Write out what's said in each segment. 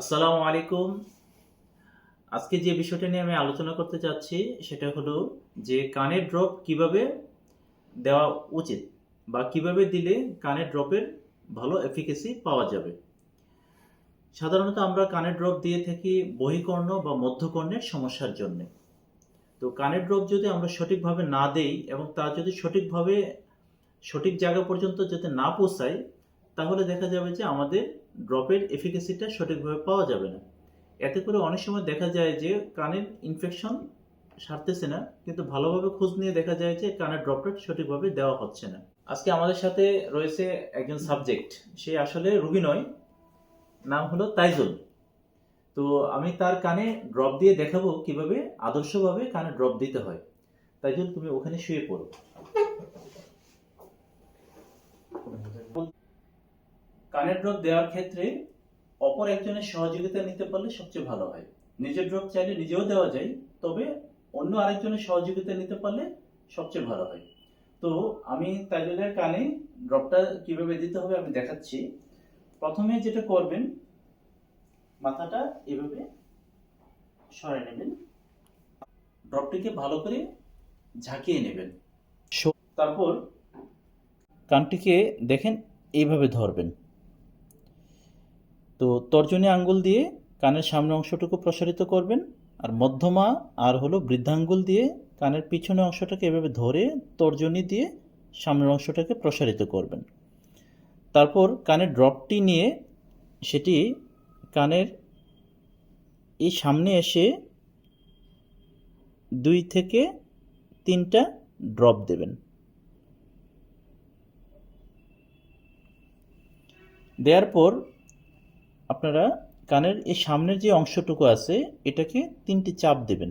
আসসালামু আলাইকুম। আজকে যে বিষয়টা নিয়ে আমি আলোচনা করতে চাচ্ছি, সেটা হলো যে কানের ড্রপ কীভাবে দেওয়া উচিত বা কীভাবে দিলে কানের ড্রপের ভালো এফিকেসি পাওয়া যাবে। সাধারণত আমরা কানের ড্রপ দিয়ে থাকি বহিকর্ণ বা মধ্যকর্ণের সমস্যার জন্য। তো কানের ড্রপ যদি আমরা সঠিকভাবে না দেই এবং তা যদি সঠিকভাবে সঠিক জায়গা পর্যন্ত যাতে না পৌঁছায়, তাহলে দেখা যাবে যে আমাদের ড্রপের এফিকেসিটা সঠিকভাবে পাওয়া যাবে না। এতে করে অনেক সময় দেখা যায় যে কানের ইনফেকশন সারতেছে না, কিন্তু ভালোভাবে খোঁজ নিয়ে দেখা যায় যে কানের ড্রপটা সঠিকভাবে দেওয়া হচ্ছে না। আজকে আমাদের সাথে রয়েছে একজন সাবজেক্ট সে আসলে রুগী নয়, নাম হলো তাইজুল। তো আমি তার কানে ড্রপ দিয়ে দেখাবো কীভাবে আদর্শভাবে কানে ড্রপ দিতে হয়। তাইজুল, তুমি ওখানে শুয়ে পড়ো। কানের ড্রপ দেওয়ার ক্ষেত্রে অপর একজনের সহযোগিতা নিতে পারলে সবচেয়ে ভালো হয়। নিজের ড্রপ চাইলে নিজেও দেওয়া যায় তবে অন্য আরেকজনের সহযোগিতা নিতে পারলে সবচেয়ে ভালো হয়। তো আমি তাইজুলের কানে ড্রপটা কীভাবে দিতে হবে আমি দেখাচ্ছি। প্রথমে যেটা করবেন মাথাটা এভাবে সরে নেবেন। ড্রপটিকে ভালো করে ঝাঁকিয়ে নেবেন। তারপর কানটিকে দেখেন এইভাবে ধরবেন। তো তর্জনী আঙ্গুল দিয়ে কানের সামনের অংশটুকু প্রসারিত করবেন, আর মধ্যমা আর হলো বৃদ্ধাঙ্গুল দিয়ে কানের পিছনের অংশটাকে এভাবে ধরে তর্জনী দিয়ে সামনের অংশটাকে প্রসারিত করবেন। তারপর কানের ড্রপটি নিয়ে সেটি কানের এই সামনে এসে দুই থেকে তিনটা ড্রপ দেবেন। দেওয়ার পর আপনারা কানের এই সামনের যে অংশটুকু আছে, এটাকে তিনটি চাপ দেবেন।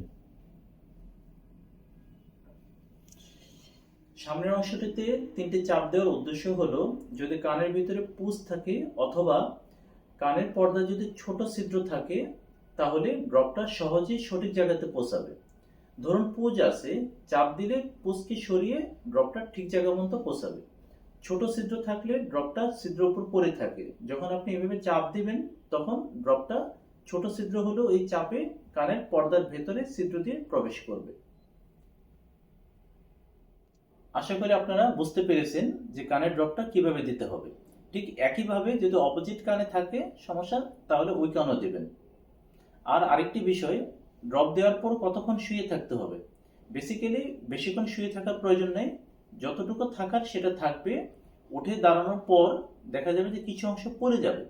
সামনের অংশটিতে তিনটি চাপ দেওয়ার উদ্দেশ্য হলো, যদি কানের ভিতরে পুজ থাকে অথবা কানের পর্দা যদি ছোট ছিদ্র থাকে, তাহলে ড্রপটা সহজেই সঠিক জায়গাতে পৌঁছাবে। ধরুন পুজ আছে, চাপ দিলে পুজকে সরিয়ে ড্রপটা ঠিক জায়গা মতো পৌঁছাবে। ছোট ছিদ্র থাকলে ড্রপটা ছিদ্র উপর পড়ে থাকে। যখন আপনি এভাবে চাপ দিবেন, তখন ড্রপটা ছোট ছিদ্র হলেও এই চাপে কানের পর্দার ভেতরে ছিদ্র দিয়ে প্রবেশ করবে। আশা করি আপনারা বুঝতে পেরেছেন যে কানের ড্রপটা কীভাবে দিতে হবে। ঠিক একইভাবে যদি অপোজিট কানে থাকে সমস্যা, তাহলে ওই কানও দেবেন। আর আরেকটি বিষয়, ড্রপ দেওয়ার পর কতক্ষণ শুয়ে থাকতে হবে? বেসিক্যালি বেশিক্ষণ শুয়ে থাকার প্রয়োজন নেই। যতটুকু থাকার সেটা থাকবে, উঠে দাঁড়ানোর পর দেখা যাবে যে কিছু অংশ পড়ে যাবে।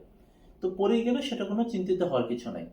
তো পড়ে গেলে সেটা কোনো চিন্তিত হওয়ার কিছু নাই।